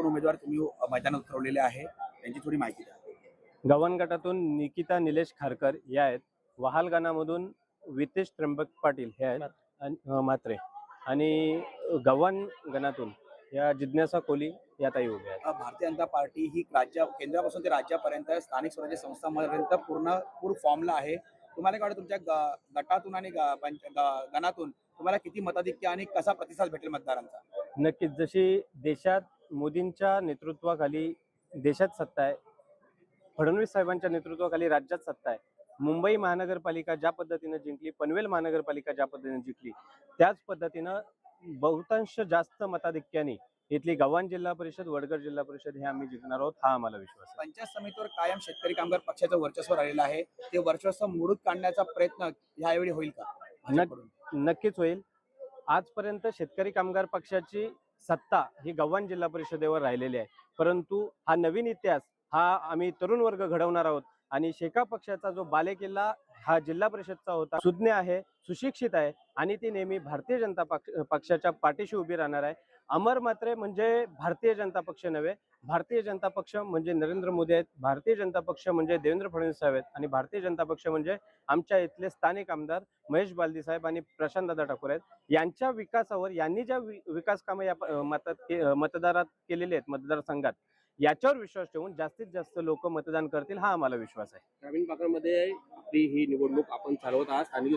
कोण उमेदवार तुम्ही मैदानात उतरवलेले आहे त्यांची थोडी माहिती द्या. गव्हाण गटातून निकिता निलेश खारकर या आहेत. वहालगानामधून वितेश त्र्यंबक पाटील हे आहेत. म्हात्रे. आणि गव्हाण गणातून या जिज्ञासा कोली या ताई उभ्या आहेत. भारतीय जनता पार्टी ही राज्य केंद्रापासून ते राज्यापर्यंत स्थानिक स्वराज्य संस्थांपर्यंत पूर्ण पूर फॉर्मला आहे. तुम्हाला काय वाटतं तुमच्या ग- गटातून आणि गणातून तुम्हाला किती मताधिक्य आणि कसा प्रतिसाद भेटेल मतदारांचा? नक्कीच. जशी देशात मोदींच्या नेतृत्वाखाली देशात सत्ता आहे. फडणवीस साहेबांच्या नेतृत्वाखाली राज्यात सत्ता आहे. मुंबई महानगरपालिका ज्या पद्धतीनं जिंकली पनवेल महानगरपालिका ज्या पद्धतीने जिंकली त्याच पद्धतीनं बहुतांश जास्त मताधिक्याने इथली गव्हाण जिल्हा परिषद वडगड जिल्हा परिषद हे आम्ही जिंकणार आहोत हा आम्हाला विश्वास पंचायत समितीवर कायम शेतकरी कामगार पक्षाचं वर्चस्व राहिलेलं आहे. ते वर्चस्व मोडून काढण्याचा प्रयत्न ह्यावेळी होईल का? नक्कीच होईल. आजपर्यंत शेतकरी कामगार पक्षाची सत्ता ही गव्हाण जिल्हा परिषदेवर राहिलेली आहे. परंतु हा नवीन इतिहास हा आम्ही तरुण वर्ग घडवणार आहोत. आणि शेका पक्षाचा जो बालेकिल्ला हा जिल्हा परिषदचा होता सुज्ञ आहे सुशिक्षित आहे आणि ती नेहमी भारतीय जनता पक्ष पक्षाच्या पाठीशी उभी राहणार आहे. अमर मात्रे म्हणजे भारतीय जनता पक्ष नव्हे भारतीय जनता पक्ष म्हणजे नरेंद्र मोदी आहेत भारतीय जनता पक्ष म्हणजे देवेंद्र फडणवीस साहेब आहेत आणि भारतीय जनता पक्ष म्हणजे आमच्या इथले स्थानिक आमदार महेश बालदी साहेब आणि प्रशांत दादा ठाकूर आहेत. यांच्या विकासावर यांनी ज्या विकास कामं या मतात मतदारात केलेले आहेत मतदारसंघात याच्यावर विश्वास ठेवून जास्तीत जास्त लोक मतदान करतील हा आम्हाला विश्वास आहे. ग्रामीण भागामध्ये आपली ही निवडणूक आपण चालवत आहात. स्थानिक